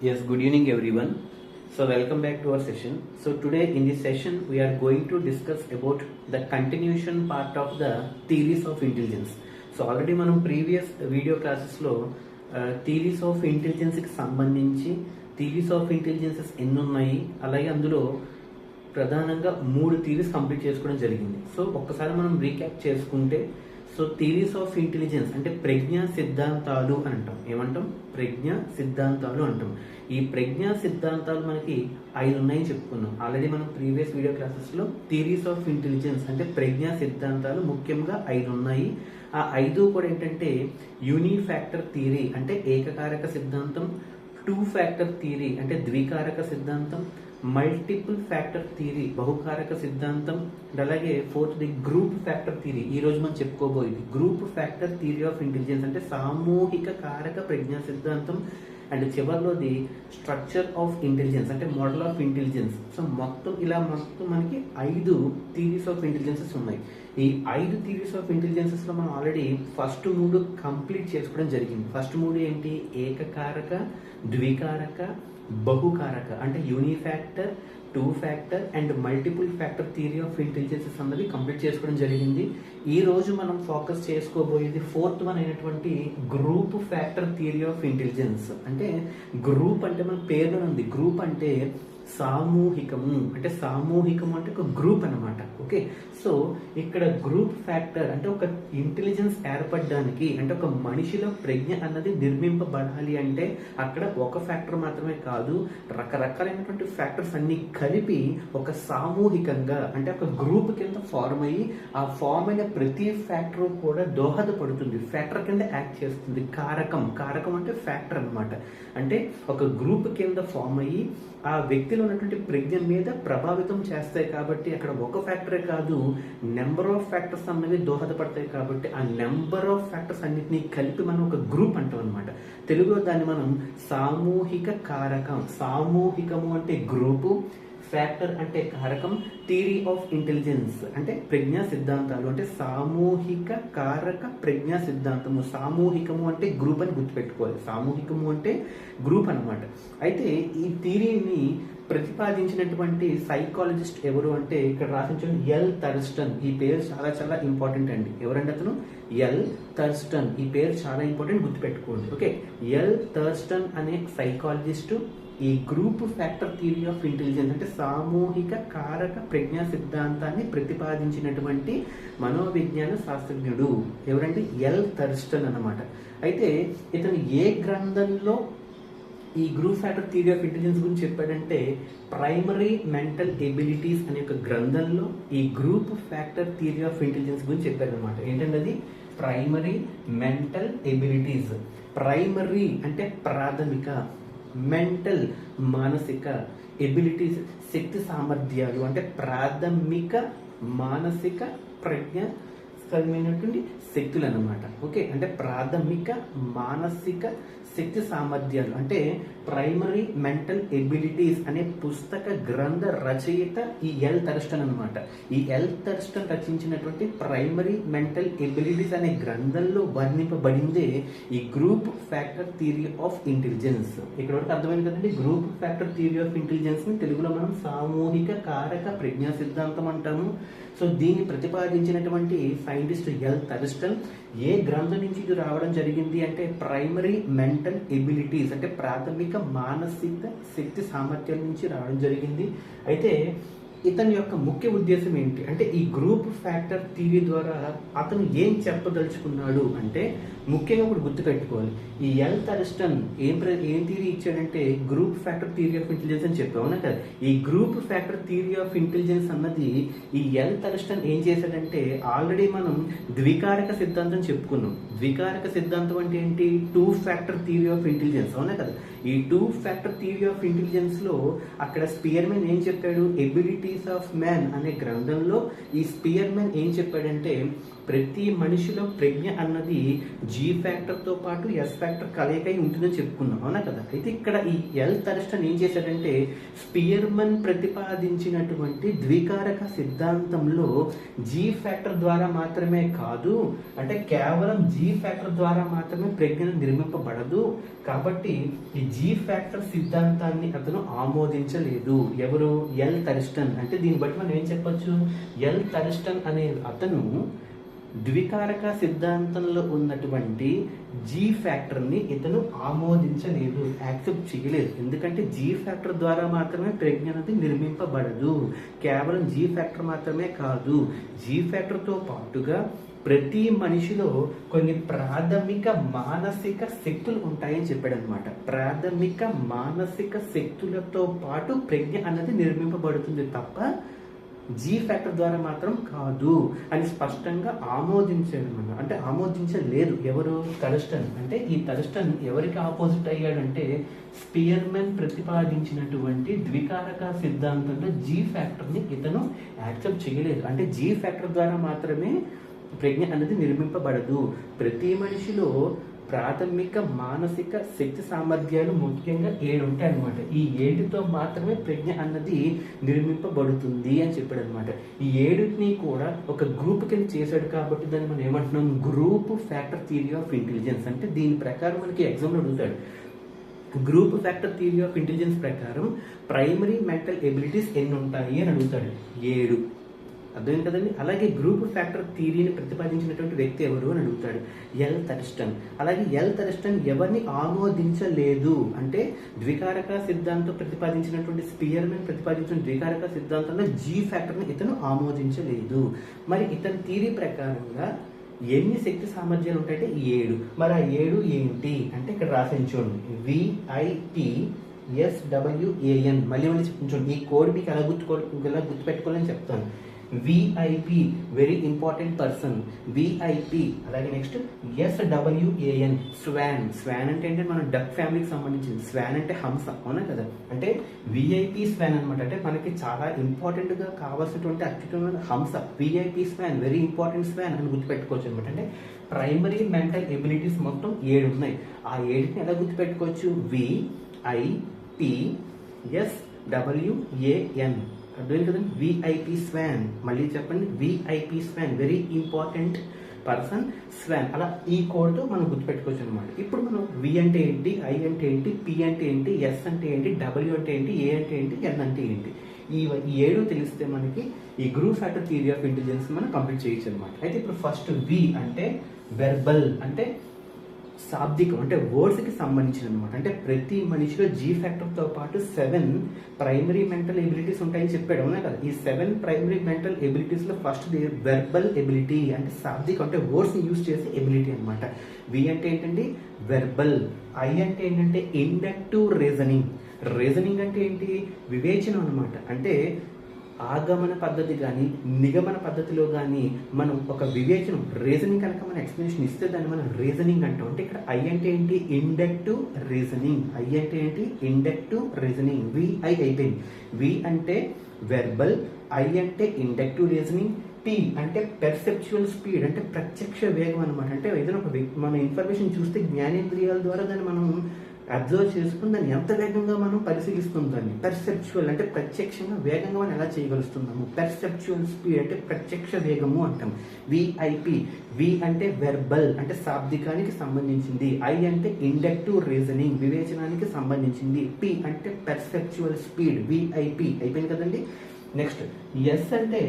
Yes, good evening everyone. So welcome back to our session. So today in this session we are going to discuss about the continuation part of the theories of intelligence. So already మనం previous video క్లాసెస్లో theories of ఇంటెలిజెన్స్కి సంబంధించి theories of intelligences ఎన్ని ఉన్నాయి అలాగే అందులో ప్రధానంగా మూడు థీరీస్ కంప్లీట్ చేసుకోవడం జరిగింది సో ఒక్కసారి మనం రీక్యాప్ చేసుకుంటే సో థీరీస్ ఆఫ్ ఇంటెలిజెన్స్ అంటే ప్రజ్ఞా సిద్ధాంతాలు అని అంటాం. ఏమంటాం? ప్రజ్ఞా సిద్ధాంతాలు అంటాం. ఈ ప్రజ్ఞా సిద్ధాంతాలు మనకి ఐదు ఉన్నాయని చెప్పుకున్నాం. ఆల్రెడీ మనం ప్రీవియస్ వీడియో క్లాసెస్లో థీరీస్ ఆఫ్ ఇంటెలిజెన్స్ అంటే ప్రజ్ఞా సిద్ధాంతాలు ముఖ్యంగా ఐదు ఉన్నాయి. ఆ ఐదు కూడా ఏంటంటే యూనిఫ్యాక్టర్ థీరీ థియరీ అంటే ఏకకారక సిద్ధాంతం టూ ఫ్యాక్టర్ థియరీ అంటే ద్వికారక సిద్ధాంతం మల్టిపుల్ ఫ్యాక్టర్ థియరీ బహుకారక సిద్ధాంతం అండ్ అలాగే fourth the group factor theory. ఈ రోజు మనం చెప్పుకోబోయేది. Group factor theory of intelligence అంటే సామూహిక కారక ప్రజ్ఞా సిద్ధాంతం. అండ్ చివరిలోది స్ట్రక్చర్ ఆఫ్ ఇంటెలిజెన్స్ అంటే మోడల్ ఆఫ్ ఇంటెలిజెన్స్. సో మొత్తం ఇలా మొత్తం మనకి ఐదు థీరీస్ ఆఫ్ ఇంటెలిజెన్సెస్ ఉన్నాయి. ఈ ఐదు థీరీస్ ఆఫ్ ఇంటెలిజెన్సెస్లో మనం ఆల్రెడీ ఫస్ట్ మూడు కంప్లీట్ చేసుకోవడం జరిగింది. ఫస్ట్ మూడు ఏంటి? ఏకకారక ద్వికారక బహుకారక అంటే unifactor two factor and multiple factor theory of intelligences అన్నది కంప్లీట్ చేసుకోవడం జరిగింది. ఈ రోజు మనం ఫోకస్ చేసుకోబోయేది ఫోర్త్ వన్ అయినటువంటి group factor theory of intelligence. అంటే గ్రూప్ అంటే మన పేరులో ఉంది. గ్రూప్ అంటే సామూహికము. అంటే సామూహికము అంటే ఒక గ్రూప్ అన్నమాట. ఓకే? సో ఇక్కడ గ్రూప్ ఫ్యాక్టర్ అంటే ఒక ఇంటెలిజెన్స్ ఏర్పడడానికి అంటే ఒక మనిషిలో ప్రజ్ఞ అన్నది నిర్మింపబడాలి అంటే అక్కడ ఒక ఫ్యాక్టర్ మాత్రమే కాదు రకరకాలైనటువంటి ఫ్యాక్టర్స్ అన్ని కలిపి ఒక సామూహికంగా అంటే ఒక గ్రూప్ కింద ఫార్మ్ అయ్యి ఆ ఫార్మ్ అయిన ప్రతి ఫ్యాక్టర్ కూడా దోహదపడుతుంది. ఫ్యాక్టర్ కింద యాక్ట్ చేస్తుంది. కారకం. కారకం అంటే ఫ్యాక్టర్ అన్నమాట. అంటే ఒక గ్రూప్ కింద ఫామ్ అయ్యి ఆ వ్యక్తిలో ఉన్నటువంటి ప్రజ్ఞ మీద ప్రభావితం చేస్తాయి కాబట్టి అక్కడ ఒక ఫ్యాక్టరే కాదు నెంబర్ ఆఫ్ ఫ్యాక్టర్స్ అన్నవి దోహదపడతాయి కాబట్టి ఆ నెంబర్ ఆఫ్ ఫ్యాక్టర్స్ అన్నిటినీ కలిపి మనం ఒక గ్రూప్ అంటాం అనమాట తెలుగులో దాన్ని మనం సామూహిక కారకం సామూహికము అంటే గ్రూపు ఫ్యాక్టర్ అంటే కారకం థియరీ ఆఫ్ ఇంటెలిజెన్స్ అంటే ప్రజ్ఞా సిద్ధాంతాలు. అంటే సామూహిక కారక ప్రజ్ఞా సిద్ధాంతము. సామూహికము అంటే గ్రూప్ అని గుర్తుపెట్టుకోవాలి. సామూహికము అంటే గ్రూప్ అన్నమాట. అయితే ఈ థియరీని ప్రతిపాదించినటువంటి సైకాలజిస్ట్ ఎవరు అంటే ఇక్కడ రాసించిన ఎల్ థర్స్టన్ ఈ పేరు చాలా చాలా ఇంపార్టెంట్ అండి. ఎవరండి అతను? ఎల్ థర్స్టన్ ఈ పేరు చాలా ఇంపార్టెంట్ గుర్తుపెట్టుకోండి. ఓకే? ఎల్ థర్స్టన్ అనే సైకాలజిస్ట్ ఈ group factor theory of intelligence అంటే సామూహిక కారక ప్రజ్ఞా సిద్ధాంతాన్ని ప్రతిపాదించినటువంటి మనోవిజ్ఞాన శాస్త్రజ్ఞుడు. ఎవరంటే ఎల్ థర్స్టన్ అన్నమాట. అయితే ఇతను ఏ గ్రంథంలో ఈ group factor theory of intelligence గురించి చెప్పాడంటే ప్రైమరీ మెంటల్ ఎబిలిటీస్ అనే ఒక గ్రంథంలో ఈ group factor theory of intelligence గురించి చెప్పారనమాట ఏంటంటే అది? Primary mental abilities. ప్రైమరీ అంటే ప్రాథమిక మెంటల్ మానసిక ఎబిలిటీస్ శక్తి సామర్థ్యాలు అంటే ప్రాథమిక మానసిక ప్రజ్ఞ కలిగినటువంటి శక్తులు అన్నమాట ఓకే? అంటే ప్రాథమిక మానసిక శక్తి సామర్థ్యాలు. అంటే ప్రైమరీ మెంటల్ ఎబిలిటీస్ అనే పుస్తక గ్రంథ రచయిత ఈ ఎల్ థర్స్టన్ అనమాట ఈ ఎల్ థర్స్టన్ రచించినటువంటి ప్రైమరీ మెంటల్ ఎబిలిటీస్ అనే గ్రంథంలో వర్ణింపబడిందే ఈ group factor theory of intelligence ఇక్కడ వరకు అర్థమైంది కదండి? గ్రూప్ ఫ్యాక్టర్ థియరీ ఆఫ్ ఇంటెలిజెన్స్ని తెలుగులో మనం సామూహిక కారక ప్రజ్ఞా సిద్ధాంతం అంటాము. సో దీన్ని ప్రతిపాదించినటువంటి సైంటిస్ట్ ఎల్ థర్స్టన్ ఏ గ్రంథం నుంచి ఇది రావడం జరిగింది అంటే ప్రైమరీ మెంటల్ ఎబిలిటీస్ అంటే ప్రాథమిక మానసిక శక్తి సామర్థ్యం నుంచి రావడం జరిగింది. అయితే ఇతని యొక్క ముఖ్య ఉద్దేశం ఏంటి? అంటే ఈ గ్రూప్ ఫ్యాక్టర్ థియరీ ద్వారా అతను ఏం చెప్పదలుచుకున్నాడు అంటే ముఖ్యంగా ఇప్పుడు గుర్తుపెట్టుకోవాలి. ఈ ఎల్ తరిస్టన్ ఏం ఏం థియరీ ఇచ్చాడంటే group factor theory of intelligence అని చెప్పావు అవునా కదా? ఈ group factor theory of intelligence అన్నది ఈ ఎల్ తరిస్టన్ ఏం చేశాడంటే ఆల్రెడీ మనం ద్వికారక సిద్ధాంతం చెప్పుకున్నాం. ద్వికారక సిద్ధాంతం అంటే ఏంటి? Two factor theory of intelligence అవునా కదా? ఈ టూ ఫ్యాక్టర్ థియరీ ఆఫ్ ఇంటెలిజెన్స్లో అక్కడ స్పియర్మెన్ ఏం చెప్పాడు? ఎబిలిటీ పీస్ ఆఫ్ మ్యాన్ అనే గ్రంథంలో ఈ స్పియర్మెన్ ఏం చెప్పాడంటే ప్రతి మనిషిలో ప్రజ్ఞ అన్నది జీ ఫ్యాక్టర్తో పాటు ఎస్ ఫ్యాక్టర్ కలయికై ఉంటుందని చెప్పుకున్నాం. అవునా కదా? అయితే ఇక్కడ ఈ ఎల్ తరిష్టన్ ఏం చేశాడంటే స్పియర్మన్ ప్రతిపాదించినటువంటి ద్వికారక సిద్ధాంతంలో జీ ఫ్యాక్టర్ ద్వారా మాత్రమే కాదు అంటే కేవలం జీ ఫ్యాక్టర్ ద్వారా మాత్రమే ప్రజ్ఞ నిర్మింపబడదు. కాబట్టి ఈ జీ ఫ్యాక్టర్ సిద్ధాంతాన్ని అతను ఆమోదించలేదు. ఎవరు? ఎల్ తరిస్టన్ అంటే దీన్ని బట్టి మనం ఏం చెప్పొచ్చు? ఎల్ తరిస్టన్ అనే అతను ద్వికారక సిద్ధాంతంలో ఉన్నటువంటి జీ ఫ్యాక్టర్ని ఇతను ఆమోదించలేదు యాక్సెప్ట్ చేయలేదు. ఎందుకంటే జీ ఫ్యాక్టర్ ద్వారా మాత్రమే ప్రజ్ఞ అనేది నిర్మింపబడదు. కేవలం జీ ఫ్యాక్టర్ మాత్రమే కాదు. జీ ఫ్యాక్టర్తో పాటుగా ప్రతి మనిషిలో కొన్ని ప్రాథమిక మానసిక శక్తులు ఉంటాయని చెప్పాడు అనమాట ప్రాథమిక మానసిక శక్తులతో పాటు ప్రజ్ఞ అన్నది నిర్మింపబడుతుంది తప్ప జీ ఫ్యాక్టర్ ద్వారా మాత్రం కాదు అని స్పష్టంగా ఆమోదించాడు మనం అంటే ఆమోదించలేదు. ఎవరు? తలస్టన్. అంటే ఈ తలస్టన్ ఎవరికి ఆపోజిట్ అయ్యాడంటే స్పియర్మెన్ ప్రతిపాదించినటువంటి ద్వికారక సిద్ధాంతంలో జీ ఫ్యాక్టర్ని ఇతను యాక్సెప్ట్ చేయలేదు. అంటే జీ ఫ్యాక్టర్ ద్వారా మాత్రమే ప్రజ్ఞ అనేది నిర్మింపబడదు. ప్రతి మనిషిలో ప్రాథమిక మానసిక శక్తి సామర్థ్యాలు ముఖ్యంగా ఏడు ఉంటాయి అనమాట ఈ ఏడుతో మాత్రమే ప్రజ్ఞ అన్నది నిర్మింపబడుతుంది అని చెప్పాడు అనమాట ఈ ఏడుని కూడా ఒక గ్రూప్ కింద చేశాడు కాబట్టి దాన్ని మనం ఏమంటున్నాం? Group factor theory of intelligence అంటే దీని ప్రకారం మనకి ఎగ్జామ్లో అడుగుతాడు. Group factor theory of intelligence ప్రకారం ప్రైమరీ మెంటల్ ఎబిలిటీస్ ఎన్ని ఉంటాయి అని అడుగుతాడు. ఏడు. అర్థం కదండి? అలాగే గ్రూప్ ఫ్యాక్టర్ థియరీని ప్రతిపాదించినటువంటి వ్యక్తి ఎవరు అని అడుగుతాడు. ఎల్ తరిస్టన్ అలాగే ఎల్ తరిస్టన్ ఎవరిని ఆమోదించలేదు అంటే ద్వికారక సిద్ధాంతం ప్రతిపాదించినటువంటి స్పియర్మెన్ ప్రతిపాదించిన ద్వికారక సిద్ధాంతంలో జీ ఫ్యాక్టర్ని ఇతను ఆమోదించలేదు. మరి ఇతని థియరీ ప్రకారంగా ఎన్ని శక్తి సామర్థ్యాలు ఉంటాయంటే ఏడు. మరి ఆ ఏడు ఏంటి? అంటే ఇక్కడ రాసిన చూడండి. విఐటి ఎస్డబ్ల్యూఏఎన్ మళ్ళీ మళ్ళీ చూడండి. ఈ కోడ్ మీకు ఎలా గుర్తుకో ఎలా గుర్తుపెట్టుకోవాలని చెప్తాను. VIP very important person VIP అలాగే next S W A N swan swan అంటే అంటే మన డక్ ఫ్యామిలీకి సంబంధించింది. స్వాన్ అంటే హంస అవునా కదా? అంటే విఐపి స్వాన్ అనమాట అంటే మనకి చాలా ఇంపార్టెంట్గా కావాల్సినటువంటి అత్యుత్తమైన హంస. VIP swan very important swan అని గుర్తుపెట్టుకోవచ్చు అనమాట అంటే ప్రైమరీ మెంటల్ ఎబిలిటీస్ మొత్తం ఏడు ఉన్నాయి. ఆ ఏడుని ఎలా గుర్తుపెట్టుకోవచ్చు? వి ఎస్ డబ్ల్యూఏఎన్ అర్థమైంది కదండి? విఐపి స్వాన్ మళ్ళీ చెప్పండి. VIP swan very important person swan అలా ఈ కోడ్తో మనం గుర్తుపెట్టుకోవచ్చు అనమాట ఇప్పుడు మనం వి అంటే ఏంటి? ఐ అంటే ఏంటి? పి అంటే ఏంటి? ఎస్ అంటే ఏంటి? డబ్ల్యూ అంటే ఏంటి? ఏ అంటే ఏంటి? ఎన్ అంటే ఏంటి? ఈ ఏడు తెలిస్తే మనకి ఈ group factor theory of intelligence మనం కంప్లీట్ చేయొచ్చు అనమాట అయితే ఇప్పుడు ఫస్ట్ వి అంటే వెర్బల్ అంటే శాబ్దికం అంటే వర్డ్స్కి సంబంధించిన అనమాట అంటే ప్రతి మనిషిలో జీ ఫ్యాక్టర్తో పాటు సెవెన్ ప్రైమరీ మెంటల్ ఎబిలిటీస్ ఉంటాయని చెప్పాడు. అవునా కదా? ఈ సెవెన్ ప్రైమరీ మెంటల్ ఎబిలిటీస్లో ఫస్ట్ వెర్బల్ ఎబిలిటీ అంటే శాబ్దికం అంటే వర్డ్స్ని యూజ్ చేసే ఎబిలిటీ అనమాట వి అంటే ఏంటండి? వెర్బల్ ఐ అంటే ఏంటంటే ఇండక్టివ్ రీజనింగ్ రీజనింగ్ అంటే ఏంటి? వివేచనం అనమాట అంటే ఆగమన పద్ధతి కానీ నిగమన పద్ధతిలో కానీ మనం ఒక వివేచనం రీజనింగ్ కనుక మనం ఎక్స్ప్లెనేషన్ ఇస్తే దాన్ని మనం రీజనింగ్ అంటాం. అంటే ఇక్కడ ఐ అంటే ఏంటి? ఇండక్టివ్ రీజనింగ్ ఐ అంటే ఏంటి? ఇండక్టివ్ రీజనింగ్ విఐ అయిపోయింది. వి అంటే వెర్బల్ ఐ అంటే ఇండక్టివ్ రీజనింగ్ పి అంటే పెర్సెప్చువల్ స్పీడ్ అంటే ప్రత్యక్ష వేగం అనమాట అంటే ఏదైనా ఒక వ్యక్తి మన ఇన్ఫర్మేషన్ చూస్తే జ్ఞానేంద్రియాల ద్వారా దాన్ని మనం అబ్జర్వ్ చేసుకుని దాన్ని ఎంత వేగంగా మనం పరిశీలిస్తుంది దాన్ని? పెర్సెప్చువల్ అంటే ప్రత్యక్షంగా వేగంగా మనం ఎలా చేయగలుగుతున్నాము పెర్సెప్చువల్ స్పీడ్ అంటే ప్రత్యక్ష వేగము అంటాం. విఐపి వి అంటే వెర్బల్ అంటే శాబ్దికానికి సంబంధించింది. ఐ అంటే ఇండక్టివ్ రీజనింగ్ వివేచనానికి సంబంధించింది. పి అంటే పెర్సెప్చువల్ స్పీడ్ విఐపి అయిపోయింది కదండి? నెక్స్ట్ ఎస్ అంటే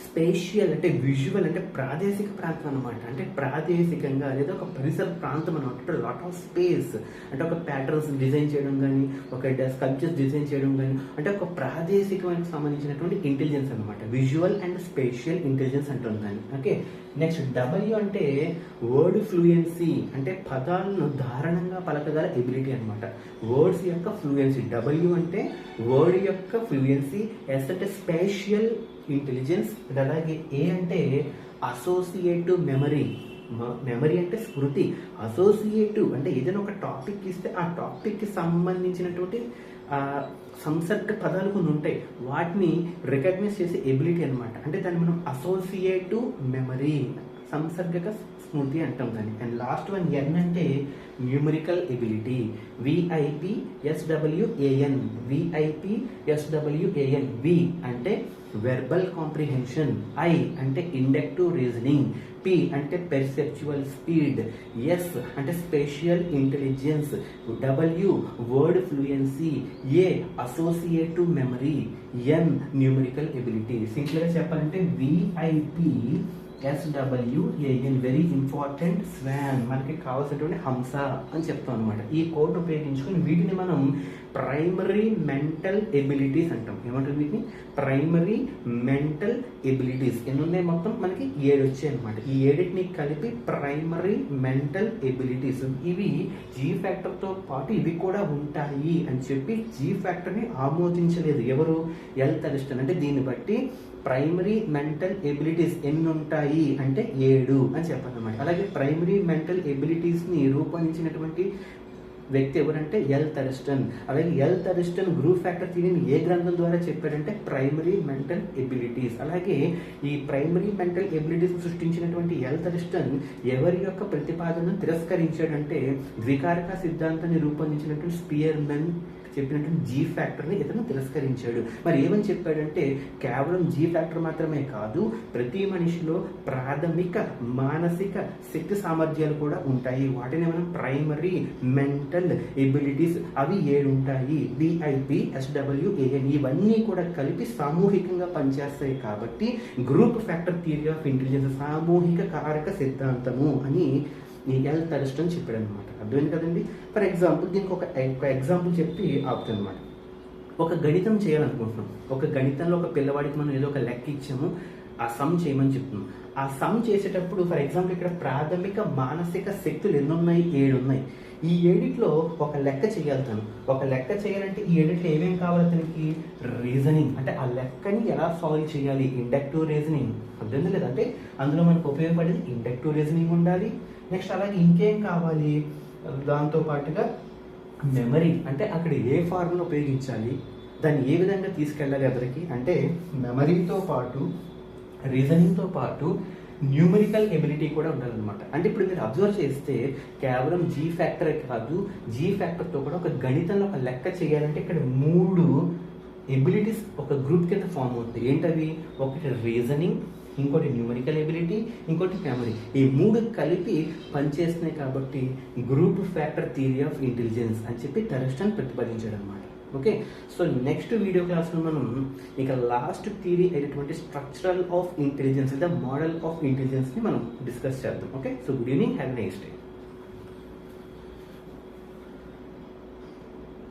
స్పేషియల్ అంటే విజువల్ అంటే ప్రాదేశిక ప్రాంతం అనమాట అంటే ప్రాదేశికంగా లేదా ఒక పరిసర ప్రాంతం అనమాట అంటే లాట్ ఆఫ్ స్పేస్ అంటే ఒక ప్యాటర్న్స్ డిజైన్ చేయడం కానీ ఒక స్కల్ప్చర్స్ డిజైన్ చేయడం కానీ అంటే ఒక ప్రాదేశికమైన సంబంధించినటువంటి ఇంటెలిజెన్స్ అనమాట విజువల్ అండ్ స్పేషియల్ ఇంటెలిజెన్స్ అంటుంది దాన్ని ఓకే నెక్స్ట్ డబ్ల్యూ అంటే వర్డ్ ఫ్లూయెన్సీ అంటే పదాలను దారుణంగా పలకగల ఎబిలిటీ అనమాట వర్డ్స్ యొక్క ఫ్లూయెన్సీ డబ్ల్యూ అంటే వర్డ్ యొక్క ఫ్లూయెన్సీ ఎస్ అంటే స్పేషియల్ ఇంటెలిజెన్స్ అలాగే ఏ అంటే అసోసియేటివ్ మెమరీ మెమరీ అంటే స్మృతి. అసోసియేటివ్ అంటే ఏదైనా ఒక టాపిక్ ఇస్తే ఆ టాపిక్కి సంబంధించినటువంటి సంసర్గ పదాలు కొన్ని ఉంటాయి. వాటిని రికగ్నైజ్ చేసే ఎబిలిటీ అనమాట అంటే దాన్ని మనం అసోసియేటివ్ మెమరీ సంసర్గక స్మృతి అంటాం దాన్ని. అండ్ లాస్ట్ వన్ ఎన్ అంటే numerical ability VIP S W A N VIP S W A N V అంటే వెర్బల్ కాంప్రిహెన్షన్ ఐ అంటే ఇండక్టివ్ రీజనింగ్ పి అంటే పెర్సెప్చువల్ స్పీడ్ ఎస్ అంటే spatial intelligence W word fluency A associative memory N numerical ability సింపుల్గా చెప్పాలంటే VIP S W A N very important swan మనకి కావాల్సినటువంటి హంస అని చెప్తాం అనమాట ఈ కోడ్ ఉపయోగించుకొని వీటిని మనం ప్రైమరీ మెంటల్ ఎబిలిటీస్ అంటాం. ఏమంటారు వీటిని? ప్రైమరీ మెంటల్ ఎబిలిటీస్ ఎన్ని ఉన్నాయి మొత్తం? మనకి ఏడు వచ్చాయి అనమాట ఈ ఏడింటిని కలిపి ప్రైమరీ మెంటల్ ఎబిలిటీస్ ఇవి జీ ఫ్యాక్టర్తో పాటు ఇవి కూడా ఉంటాయి అని చెప్పి జీ ఫ్యాక్టర్ని ఆమోదించలేదు ఎవరు? ఎల్ తరిష్టన్ అంటే దీన్ని బట్టి ప్రైమరీ మెంటల్ ఎబిలిటీస్ ఎన్ని ఉంటాయి అంటే ఏడు అని చెప్పాలన్నమాట. అలాగే ప్రైమరీ మెంటల్ ఎబిలిటీస్ని రూపొందించినటువంటి వ్యక్తి ఎవరంటే ఎల్ తరిస్టన్. అలాగే ఎల్ తరిస్టన్ గ్రూప్ ఫ్యాక్టర్ థియరీని ఏ గ్రంథం ద్వారా చెప్పాడంటే ప్రైమరీ మెంటల్ ఎబిలిటీస్. అలాగే ఈ ప్రైమరీ మెంటల్ ఎబిలిటీస్ సృష్టించినటువంటి ఎల్ తరిస్టన్ ఎవరి యొక్క ప్రతిపాదనను తిరస్కరించాడంటే ద్వికారక సిద్ధాంతాన్ని రూపొందించినటువంటి స్పియర్మెన్ చెప్పినటువంటి జీ ఫ్యాక్టర్ని ఇతను తిరస్కరించాడు. మరి ఏమని చెప్పాడంటే కేవలం జీ ఫ్యాక్టర్ మాత్రమే కాదు ప్రతి మనిషిలో ప్రాథమిక మానసిక శక్తి సామర్థ్యాలు కూడా ఉంటాయి. వాటిని మనం ప్రైమరీ మెంటల్ ఎబిలిటీస్ అవి ఏడు ఉంటాయి. డిఐపి ఎస్డబ్ల్యూఏఎన్ ఇవన్నీ కూడా కలిపి సామూహికంగా పనిచేస్తాయి కాబట్టి group factor theory of intelligence సామూహిక కారక సిద్ధాంతము అని ఈ ఎల్ తరిష్టం చెప్పాడు అనమాట అర్థమైంది కదండి? ఫర్ ఎగ్జాంపుల్ దీనికి ఒక ఎగ్జాంపుల్ చెప్పి ఆపుతుంది అనమాట ఒక గణితం చేయాలనుకుంటున్నాం. ఒక గణితంలో ఒక పిల్లవాడికి మనం ఏదో ఒక లెక్క ఇచ్చాము ఆ సమ్ చేయమని చెప్తున్నాం. ఆ సమ్ చేసేటప్పుడు ఫర్ ఎగ్జాంపుల్ ఇక్కడ ప్రాథమిక మానసిక శక్తులు ఎన్ని ఉన్నాయి ఏడు ఉన్నాయి ఈ ఏడిట్లో ఒక లెక్క చేయాలి తను. ఒక లెక్క చేయాలంటే ఈ ఏడిట్లో ఏమేమి కావాలి అతనికి? రీజనింగ్ అంటే ఆ లెక్కని ఎలా సాల్వ్ చేయాలి? ఇండక్టివ్ రీజనింగ్ అర్థం లేదు? అంటే అందులో మనకు ఉపయోగపడేది ఇండక్టివ్ రీజనింగ్ ఉండాలి నెక్స్ట్ అలాగే ఇంకేం కావాలి? దాంతో పాటుగా మెమరీ. అంటే అక్కడ ఏ ఫార్మ్లో ఉపయోగించాలి? దాన్ని ఏ విధంగా తీసుకెళ్ళాలి అతనికి? అంటే మెమరీతో పాటు రీజనింగ్తో పాటు న్యూమరికల్ ఎబిలిటీ కూడా ఉండాలన్నమాట. అంటే ఇప్పుడు మీరు అబ్జర్వ్ చేస్తే కేవలం జీ ఫ్యాక్టర్ కాదు జీ ఫ్యాక్టర్తో కూడా ఒక గణితంలో ఒక లెక్క చేయాలంటే ఇక్కడ మూడు ఎబిలిటీస్ ఒక గ్రూప్ కింద ఫామ్ అవుతుంది ఏంటవి? ఒకటి రీజనింగ్ ఇంకోటి న్యూమరికల్ ఎబిలిటీ ఇంకోటి మెమరీ ఈ మూడు కలిపి పనిచేస్తున్నాయి కాబట్టి group factor theory of intelligence అని చెప్పి టెరస్టన్ ప్రతిపాదించాడు అనమాట ఓకే సో నెక్స్ట్ వీడియో క్లాస్లో మనం ఇక లాస్ట్ థియరీ అయినటువంటి స్ట్రక్చరల్ ఆఫ్ ఇంటెలిజెన్స్ లేదా మోడల్ ఆఫ్ ఇంటెలిజెన్స్ని మనం డిస్కస్ చేద్దాం. Okay so good evening have nice day